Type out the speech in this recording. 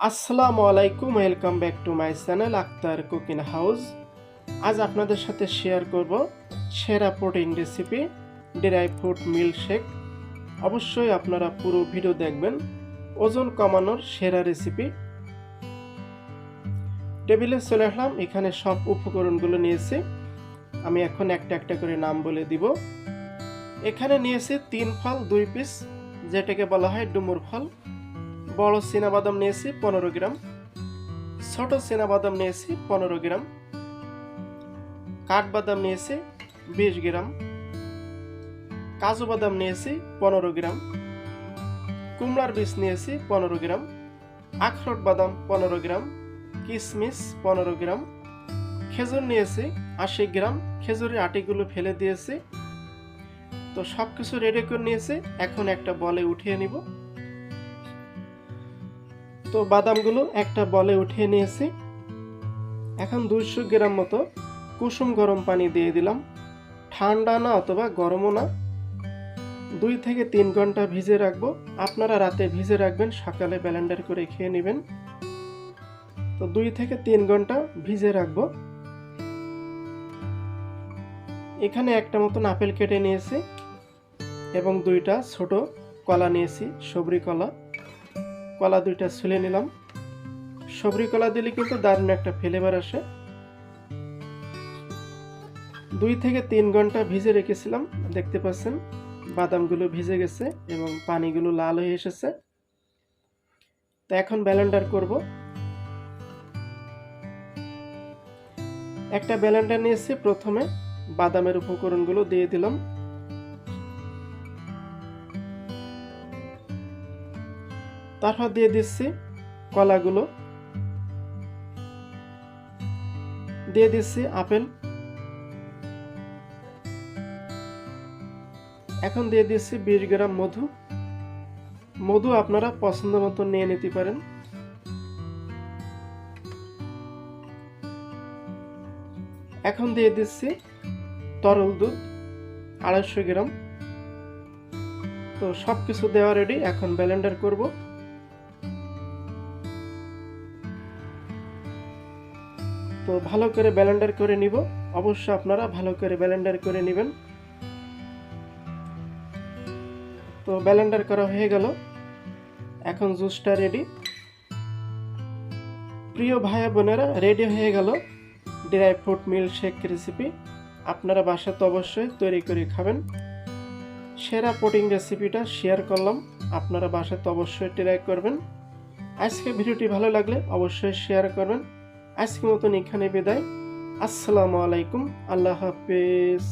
আসসালামু আলাইকুম welcome back to my channel Akhtar cooking house আজ আপনাদের সাথে শেয়ার করব সেরা protein recipe dry fruit milkshake অবশ্যই আপনারা পুরো ভিডিও দেখবেন, ওজন কমানোর সেরা রেসিপি টেবিলে চলে আসলাম, এখানে সব উপকরণগুলো নিয়েছি। আমি এখন একটা একটা করে নাম বলে দিব। এখানে নিয়েছি তিন ফল, দুই পিস যেটাকে বলা হয় ডুমুর ফল। বড় বাদাম নিয়েছি, পনেরো গ্রাম। ছোট বাদাম নিয়েছি, পনেরো গ্রাম। কাঠবাদাম নিয়েছি, বিশ গ্রাম। কাজু বাদাম নিয়েছি, পনেরো গ্রাম। কুমড়ার বীজ নিয়েছি, পনেরো গ্রাম। আখরোট বাদাম, পনেরো গ্রাম। কিশমিশ, পনেরো গ্রাম। খেজুর নিয়েছি, আশি গ্রাম। খেজুরের আটিগুলো ফেলে দিয়েছি। তো সব কিছু রেডি করে নিয়েছি। এখন একটা বলে উঠিয়ে নিব। তো বাদামগুলো একটা বলে উঠিয়ে নিয়েছি। এখন দুইশো গ্রাম মতো কুসুম গরম পানি দিয়ে দিলাম। ঠান্ডা না অথবা গরমও না। দুই থেকে তিন ঘণ্টা ভিজে রাখব। আপনারা রাতে ভিজে রাখবেন, সকালে ব্যালেন্ডার করে খেয়ে নেবেন। তো দুই থেকে তিন ঘণ্টা ভিজে রাখব। এখানে একটা মতন আপেল কেটে নিয়েছি এবং দুইটা ছোট কলা নিয়েছি, সবরি কলা। কলা দুইটা ছুলে নিলাম। সবরি কলা দিলে কিন্তু দারুণ একটা ফ্লেভার আসে। দুই থেকে তিন ঘণ্টা ভিজে রেখেছিলাম, দেখতে পাচ্ছেন। বাদামগুলো ভিজে গেছে এবং পানিগুলো লাল হয়ে এসেছে। তো এখন ব্যালেন্ডার করব। একটা ব্যালেন্ডার নিয়েছি, প্রথমে বাদামের উপকরণগুলো দিয়ে দিলাম। তারপর দিয়ে দিচ্ছি কলাগুলো। দিয়ে দিচ্ছি আপেল। এখন দিয়ে দিচ্ছি বিশ গ্রাম মধু। মধু আপনারা পছন্দ মতো নিয়ে নিতে পারেন। এখন দিয়ে দিচ্ছি তরল দুধ, আড়াইশো গ্রাম। তো সব কিছু দেওয়া রেডি এখন ব্যালেন্ডার করব। তো ভালো করে ব্যালেন্ডার করে নিব। অবশ্যই আপনারা ভালো করে ব্যালেন্ডার করে নেবেন। তো ব্যালেন্ডার করা হয়ে গেল। এখন জুসটা রেডি প্রিয় ভাই বোনেরা রেডি হয়ে গেল dry fruit milk shake recipe আপনারা বাসাতে অবশ্যই তৈরি করে খাবেন। সেরা পুডিং রেসিপিটা শেয়ার করলাম। আপনারা বাসাতে অবশ্যই ট্রাই করবেন। আজকে ভিডিওটি ভালো লাগলে অবশ্যই শেয়ার করবেন। আজকের মতন এখানে বেদায়। আসসালামু আলাইকুম আল্লাহ হাফিজ।